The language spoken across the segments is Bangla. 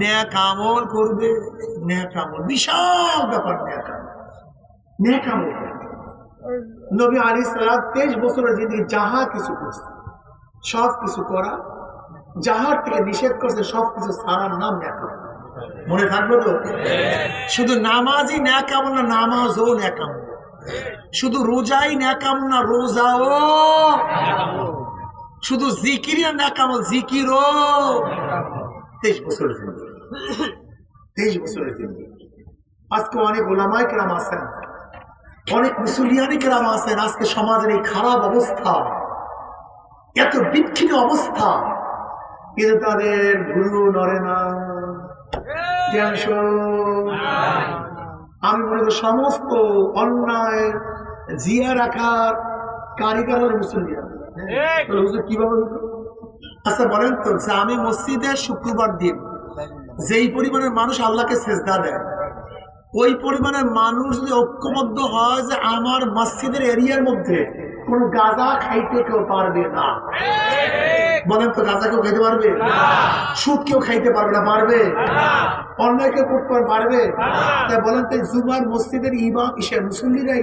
ন্যাক আমল করবে ন্যাক আমল বিশাল ব্যাপার ন্যাক আমল ন্যাক আমল নবী আলী সালাদ তেইশ বছরের জিন্দগি যাহা কিছু করছে, সব কিছু করা, যাহার থেকে নিষেধ করছে, সব কিছু সারার নাম ন্যাক আমল মনে থাকবে তো? শুধু নামাজই ন্যাক আমল না, নামাজও ন্যাক আমল শুধু রোজাই ন্যাক আমল না, রোজাও শুধু জিকিরই না ন্যাক আমল জিকিরও তেইশ বছরের জিন্দগি তেইশ বছরের জিন্দগি আজকে অনেক ওলামাই কেরাম আছেন অনেক মুসলিয়ানি কেরাম আছেন আজকে সমাজের এই খারাপ অবস্থা এত বিক্ষিত অবস্থা কিন্তু তাদের গুরু নরে না। আমি মনে করি সমস্ত অন্যায় জিয়া রাখার কারিগর মুসলিয়ান কীভাবে আচ্ছা বলেন তো জামে মসজিদে শুক্রবার দিন যেই পরিমাণের মানুষ আল্লাহকে সেজদা দেয়, ওই পরিমাণের মানুষ যদি ঐক্যবদ্ধ হয় যে আমার মসজিদের এরিয়ার মধ্যে কোন গাঁজা খাইতে কেউ পারবে না। বলেন তো গাঁজা কেউ খাইতে পারবে? সুদ কেউ খাইতে পারবে না, পারবে? অন্যায় কেউ করতে পার- পারবে। তাই বলেন তো জুমার মসজিদের ইমাম, ইসে মুসল্লিরাই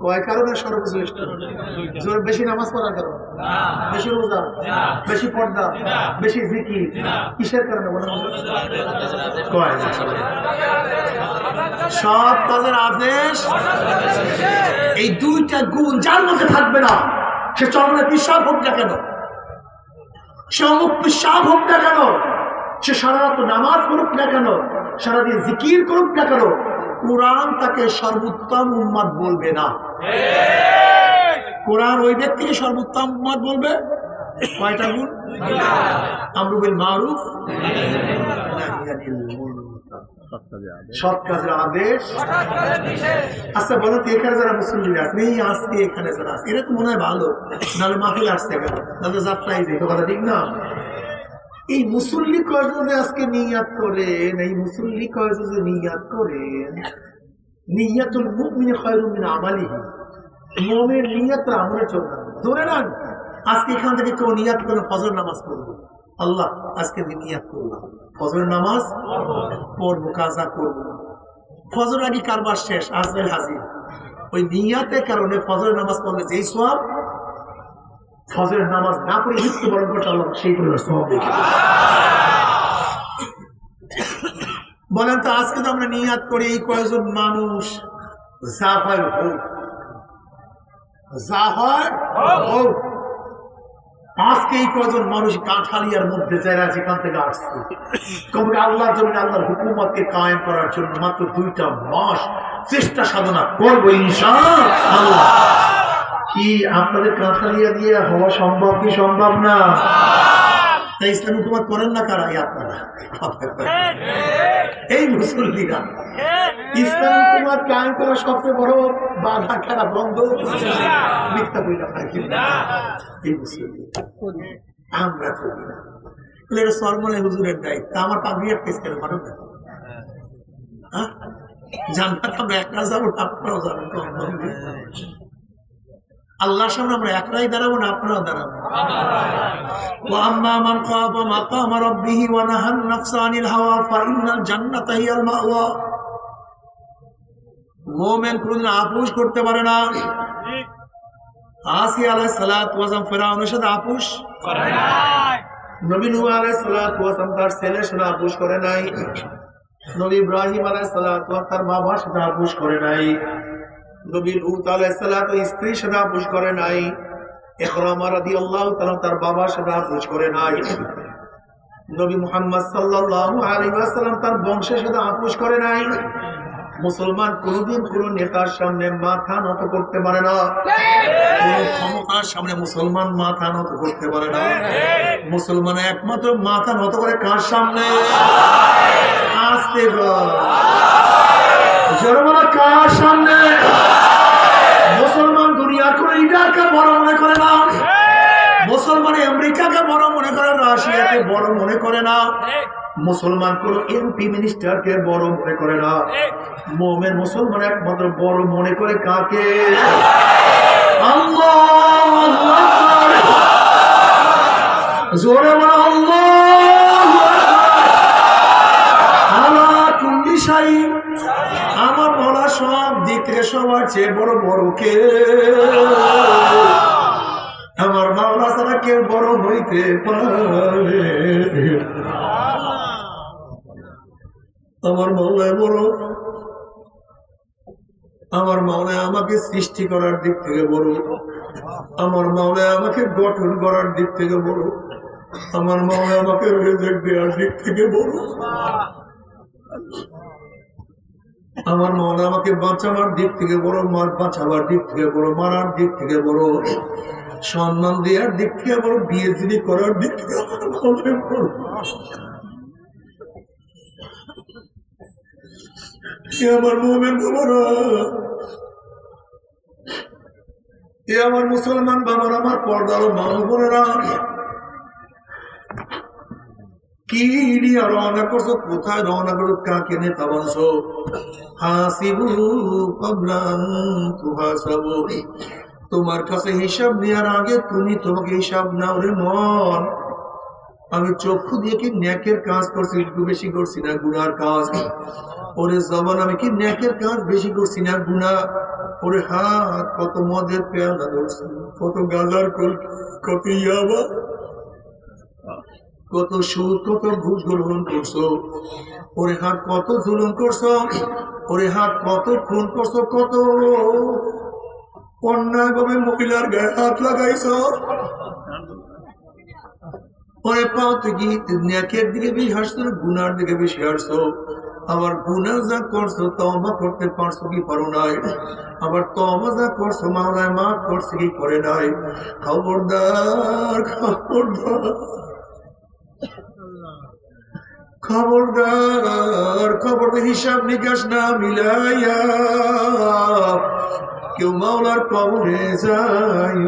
কয় কারণে সর্বশ্রেষ্ঠ বেশি নামাজ পড়ার কারণে? বেশি রোজা? বেশি পর্দা? বেশি জিকির? কিসের কারণে? কয়? সব কাজের আদেশ, এই দুইটা গুণ যার মধ্যে থাকবে না, সে চরমে পিসাব হোক না কেন? সে অমুক পিসাব হোক না কেন? সে সারা রাত নামাজ পড়ুক না কেন? সারাদিন জিকির করুক না কেন? কোরআন তাকে সর্বোত্তম উম্মাদ বলবে না। কোরআন ওই ব্যক্তিকে সর্বোত্তম উম্মাদ বলবে? কয়টা গুণ? আমরুবিল মারুফ। কাজের আদেশ। আচ্ছা বলো তো, এখানে যারা মুসলিম আছে, এই এখানে যারা তো মনে হয় ভালো। নাহলে মাহফিল আসছে কেন? যাত্রাই কথা ঠিক না? এই মুসল্লি কয়জনে আজকে নিয়াত করেন? এই মুসল্লি কয়জনে নিয়াত করেন? নিয়াতুল মুমিনে খয়রুম মিন আমালিহি। মুমিনের নিয়াত আমলে চলবে ধরে নেন, আজকে এখান থেকে কেউ নিয়াত করে ফজর নামাজ পড়ব। আল্লাহ, আজকে আমি নিয়াত করলাম। ফজর নামাজ পড়ব, কাজা করব। ফজর আগে কারবার শেষ, আজরাইল হাজির। ওই নিয়াতের কারণে ফজর নামাজ পড়লে যেই সব ফজরের নামাজ না পড়ে মৃত্যুবরণ করতে আল্লাহ সেই পরিমাণ সব দেখে বলেন তো, আজকে তো আমরা নিয়াত করি এই কয়েকজন মানুষ? হোক। আজকে এই কজন মানুষ কাঁঠালিয়ার মধ্যে যারা যেখান থেকে আসছে? আল্লাহর জন্য আল্লাহর হুকুমতকে কায়েম করার জন্য মাত্র দুইটা মাস চেষ্টা সাধনা করব ইনশা আল্লাহ কি আপনাদের কাঁঠালিয়া দিয়ে হওয়া সম্ভব কি সম্ভব না? তাই ইসলাম হুকুমত করেন না কারা? আপনারা। এই মুসল্লিরা। ইসলাম হুকুমত আমরা একটা হ্যাঁ? আমরা একলা যাব আপনারাও যাবেন আল্লাহর সামনে আমরা একলাই দাঁড়াবো না আপনারাও দাঁড়াবো আপুষ করতে পারে না। আসি আলাই সালাত ফেরাউনের সাথে আপুষ আলাই তার ছেলের সাথে আপুষ করে নাই। নবী ইব্রাহিম আলাই তার মা বাবার সাথে আপুষ করে নাই। নবী লুত করে নাই তার করে নাই। নবী তার সাথে আপোষ করে নাই। মুসলমান কোনদিন কোন নেতার সামনে মাথা নত করতে পারে না। ক্ষমতার সামনে মুসলমান মাথা নত করতে পারে না। মুসলমান একমাত্র মাথা নত করে কার সামনে? আসতে কার সামনে? করে না। মুসলমান কোন এমপি মিনিস্টারকে বড় মনে করে না। মোমের মুসলমান একমাত্র বড় মনে করে কাকে? জোরে বলো আমার বলা সব দিক থেকে সবার চেয়ে বড় বড় কে? আমার মাওলা ছাড়া কেউ বড় হইতে পারে। আমার মাওলায় বড়। আমার মাওলায় আমাকে সৃষ্টি করার দিক থেকে বড়। আমার মাওলায় আমাকে গঠন করার দিক থেকে বড়। আমার মাওলায় আমাকে রেজেক দেওয়ার দিক থেকে বড়। আমার মন আমাকে বাঁচাবার দিক থেকে বড় মার বাঁচাবার দিক থেকে বড়, মারার দিক থেকে বড়। সম্মান দেওয়ার দিক থেকে বিয়ে যিনি করার দিক থেকে আমার মনে মোমেন এ আমার মুসলমান বাবার, আমার পর্দার কি নিয়ে রওনা করছ? কোথায় রওনা করো? কাকে নেতা বলছো? হাসিবু কবলান তুহাসাবু তোমার কাছে হিসাব নেওয়ার আগে তুমি তোমাকে হিসাব নাও রে মন। আমি চক্ষু দিয়ে কি ন্যাকের কাজ করছি? একটু বেশি করছি না, গুনার কাজ। ওরে জবান, আমি কি ন্যাকের কাজ বেশি করছি না, গুনা? ওরে হাত, কত মদের পেয়ালা ধরছি, কত গাজার কল কত ইয়াবা কত সুদ, কত ঘুষ গ্রহণ করছ? ওরে হাত কত জুলুম করছ? ওরে হাত কত খুন করছ? কত অন্যায় ভাবে মহিলার গায়ে হাত লাগাইছো? ওরে পাও থেকে ন্যাকের দিকে বেশি হাসছো, গুনার দিকে বেশি হাসছো। আবার গুনা যা করছ তবা করতে পারছ কি পারো নাই? আবার তবা যা করছ, মাওলায় মাফ করছে কি করে নাই? খবরদার খবরদার। খবরদার খবর হিসাব নিকাশ না মিলাইয়া কেউ মাওলার কবরে যায়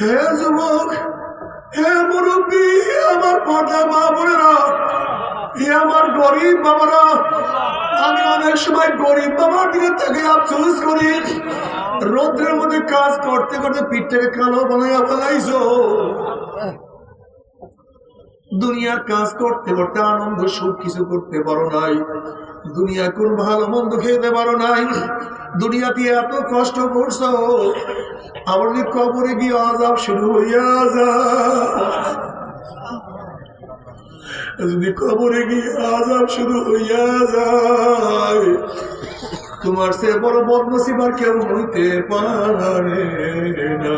হে যুবক, হে মুরব্বী আমার পর্দা মা বোনেরা, হে আমার গরিব বাবারা, আমি অনেক সময় গরিব বাবার দিকে তাকে আফসোস করি। রোদ্রের মধ্যে কাজ করতে করতে পিঠটাকে কালো বানাইয়া ফেলাইছো। দুনিয়ার কাজ করতে করতে আনন্দ, সুখ কিছু করতে পারো নাই। দুনিয়া কোন ভালো মন্দ খেতে পারো নাই? দুনিয়াতে এত কষ্ট করছ। যদি কবরে গিয়ে আজাব শুরু হইয়া যা যদি কবরে গিয়ে আজাব শুরু হইয়া যায়, তোমার সে বড় বদনসিবার কেউ হইতে পারে না।